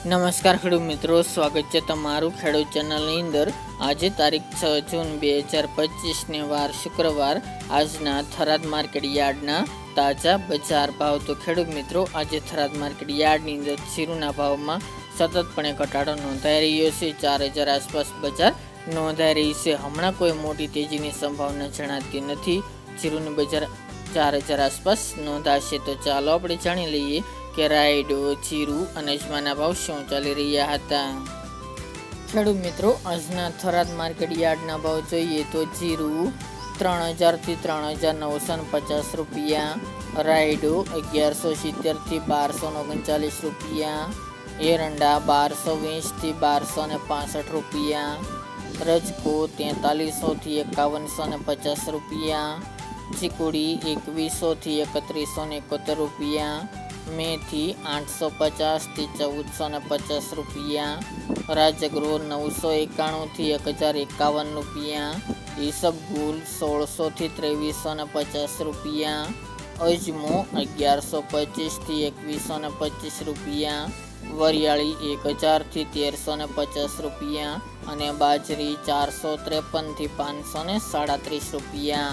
નમસ્કાર ખેડૂત મિત્રો, સ્વાગત છે તમારું ખેડૂત ચેનલની અંદર. આજે તારીખ છ જૂન બે હજાર પચીસને વાર શુક્રવાર. આજના થરાદ માર્કેટ યાર્ડના તાજા બજાર ભાવ. તો ખેડૂત મિત્રો, આજે થરાદ માર્કેટ યાર્ડની અંદર જીરુના ભાવમાં સતતપણે ઘટાડો નોંધાઈ રહ્યો છે. ચાર હજાર આસપાસ બજાર નોંધાઈ રહી છે. હમણાં કોઈ મોટી તેજીની સંભાવના જણાતી નથી. જીરુની બજાર ચાર હજાર આસપાસ નોંધાશે. તો ચાલો આપણે જાણી લઈએ કે રાયડો જીરું અને અજમાના ભાવ શું ચાલી રહ્યા હતા? ખેડૂત મિત્રો, આજના થરાદ માર્કેટ યાર્ડના ભાવ જોઈએ તો જીરું ત્રણ હજારથી ત્રણ હજાર નવસો ને પચાસ રૂપિયા, રાયડો અગિયારસો સિત્તેરથી બારસો ઓગણચાલીસ રૂપિયા, એરંડા બારસો વીસથી બારસો ને પાસઠ રૂપિયા, રજકો તેતાલીસોથી એકાવનસો ને પચાસ રૂપિયા, ચીકુડી એકવીસોથી એકત્રીસો ને એકોતેર રૂપિયા મેથી આઠસો પચાસથી ચૌદસો ને પચાસ રૂપિયા, રાજગૃહ નવસો એકાણુંથી એક હજાર એકાવન રૂપિયા ઈસબગુલ સોળસોથી ત્રેવીસો ને પચાસ રૂપિયા, અજમો અગિયારસો પચીસથી એકવીસો ને પચીસ રૂપિયા, વરિયાળી એક હજારથી તેરસો ને પચાસ રૂપિયા અને બાજરી ચારસો ત્રેપનથી પાંચસો ને સાડત્રીસ રૂપિયા.